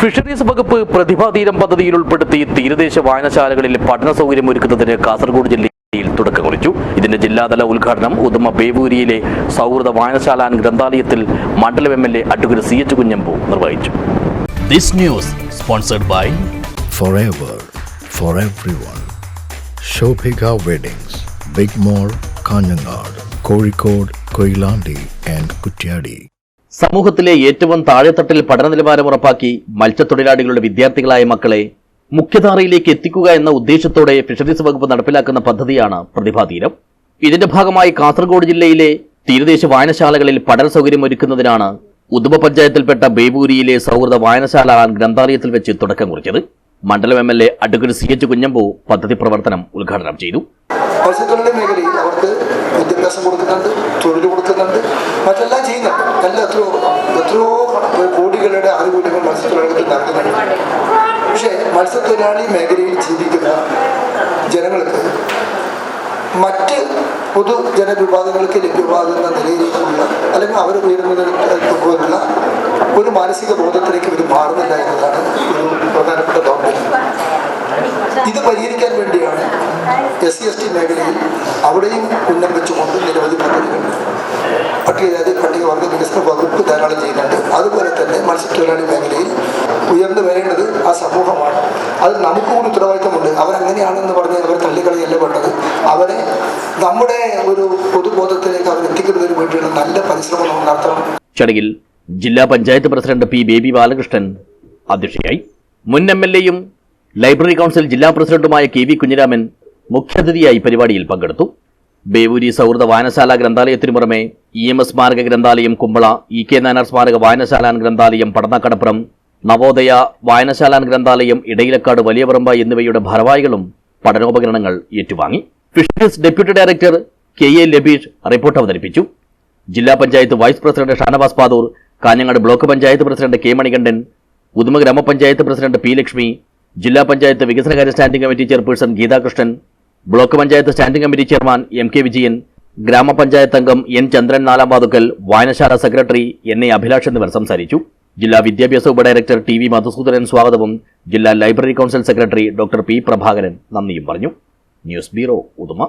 Fisheries വകുപ്പ് പ്രതിഭാതീരം പദ്ധതിയിൽ ഉൾപ്പെടുത്തി തീരദേശ വായനശാലകളിൽ പഠന സൗകര്യം ഒരുക്കുന്നതിന് കാസർഗോഡ് ജില്ലയിൽ തുടക്കം കുറിച്ചു. ഇതിന്റെ ജില്ലാതല ഉദ്ഘാടനം ഉദമ ബേവൂരിയിലെ സൗഹൃദ വായനശാല ഗ്രന്ഥാലയത്തിൽ മണ്ഡലം M L A advocate C H Kunhambu നിർവഹിച്ചു. This news sponsored by Kozhikode, Koilandi and Kutyadi. സമൂഹത്തിലെ ഏറ്റവും താഴെത്തട്ടിൽ പഠന നിലവാരം ഉറപ്പാക്കി മത്സ്യത്തൊഴിലാളികളുടെ വിദ്യാർത്ഥികളായ മക്കളെ മുഖ്യധാരയിലേക്ക് എത്തിക്കുക എന്ന ഉദ്ദേശത്തോടെ ഫിഷറീസ് വകുപ്പ് നടപ്പിലാക്കുന്ന പദ്ധതിയാണ് പ്രതിഭാതീരം ഇതിന്റെ ഭാഗമായി കാസർഗോഡ് ജില്ലയിലെ തീരദേശ വായനശാലകളിൽ പഠന സൗകര്യം ഒരുക്കുന്നതിനാണ് ഉദുമ പഞ്ചായത്തിൽപ്പെട്ട ബേബൂരിയിലെ സൗഹൃദ വായനശാല ഗ്രന്ഥാലയത്തിൽ വെച്ച് തുടക്കം കുറിച്ചത്. മണ്ഡലം M L A advocate C H Kunhambu പദ്ധതി പ്രവർത്തനം ഉദ്ഘാടനം ചെയ്തു. മത്സ്യത്തൊഴിലാളി മേഖലയിൽ അവർക്ക് വിദ്യാഭ്യാസം കൊടുക്കുന്നുണ്ട് തൊഴിൽ കൊടുക്കുന്നുണ്ട് മറ്റെല്ലാം ചെയ്യുന്നുണ്ട്. നല്ല എത്രയോ എത്രയോ കോടികളുടെ ആനുകൂല്യങ്ങൾ മത്സ്യത്തൊഴിലാളികൾക്ക് നൽകുന്നുണ്ട്. പക്ഷേ മത്സ്യത്തൊഴിലാളി മേഖലയിൽ ജീവിക്കുന്ന ജനങ്ങൾക്ക് മറ്റ് പൊതു ജനവിഭാഗങ്ങൾക്ക് ലഭ്യമാകുന്ന നിലയിലേക്കുള്ള അല്ലെങ്കിൽ അവർ ഉയരുന്നതിന് പോലുള്ള ഒരു മാനസിക ബോധത്തിലേക്ക് ഇവർ മാറുന്നില്ല എന്നതാണ് ഒരു പ്രധാനപ്പെട്ട ദൗർബല്യം ഇത് പരിഹരിക്കാൻ വേണ്ടിയാണ് എസ് സി എസ് ടി മേഖലയിൽ അവിടെയും ഉന്നം വെച്ചുകൊണ്ട് നിരവധി മത്സ്യത്തൊഴിലാളി മേഖലയിൽ ഉയർന്നു വരേണ്ടത് ആ സമൂഹമാണ്. അത് നമുക്ക് കൂടി ഉത്തരവാദിത്തമുണ്ട്. അവരങ്ങനെയാണെന്ന് പറഞ്ഞ് അവർ തള്ളിക്കളിയല്ല വേണ്ടത്. അവരെ നമ്മുടെ ഒരു പൊതുബോധത്തിലേക്ക് അവരെത്തിക്കുന്നതിന് വേണ്ടിയുള്ള നല്ല പരിശ്രമം നമ്മൾ നടത്തണം. ചടങ്ങിൽ ജില്ലാ പഞ്ചായത്ത് പ്രസിഡന്റ് പി ബേബി ബാലകൃഷ്ണൻ അധ്യക്ഷയായി മുൻ എം എൽ എയും ലൈബ്രറി കൗൺസിൽ ജില്ലാ പ്രസിഡന്റുമായ കെ വി കുഞ്ഞിരാമൻ മുഖ്യാതിഥിയായി പരിപാടിയിൽ പങ്കെടുത്തു. ബേവൂരി സൗഹൃദ വായനശാല ഗ്രന്ഥാലയത്തിനു പുറമെ ഇ എം എസ് സ്മാരക ഗ്രന്ഥാലയം കുമ്പള ഇ കെ നായനാർ സ്മാരക വായനശാല ഗ്രന്ഥാലയം പടന്നക്കടപ്പുറം നവോദയ വായനശാല ഗ്രന്ഥാലയം ഇടയിലക്കാട് വലിയപറമ്പ എന്നിവയുടെ ഭാരവാഹികളും പഠനോപകരണങ്ങൾ ഏറ്റുവാങ്ങി. Fisheries deputy director K A Labeesh report അവതരിപ്പിച്ചു. ജില്ലാ panchayat vice president Shanavas Padoor Kanhangad block panchayat president K Manikandan Uduma ഗ്രാമപഞ്ചായത്ത് പ്രസിഡന്റ് പി ലക്ഷ്മി ജില്ലാ പഞ്ചായത്ത് വികസനകാര്യ standing committee chairperson Geethakrishnan block panchayat standing committee chairman M K Vijayan ഗ്രാമപഞ്ചായത്ത് അംഗം N ചന്ദ്രൻ നാലാം വാതുക്കൽ വായനശാല സെക്രട്ടറി എൻ എ അഭിലാഷ് എന്നിവർ സംസാരിച്ചു. ജില്ലാ വിദ്യാഭ്യാസ ഉപഡയറക്ടർ ടി വി മധുസൂദനൻ സ്വാഗതവും ജില്ലാ library council secretary doctor P Prabhakaran നന്ദിയും പറഞ്ഞു. News bureau Uduma.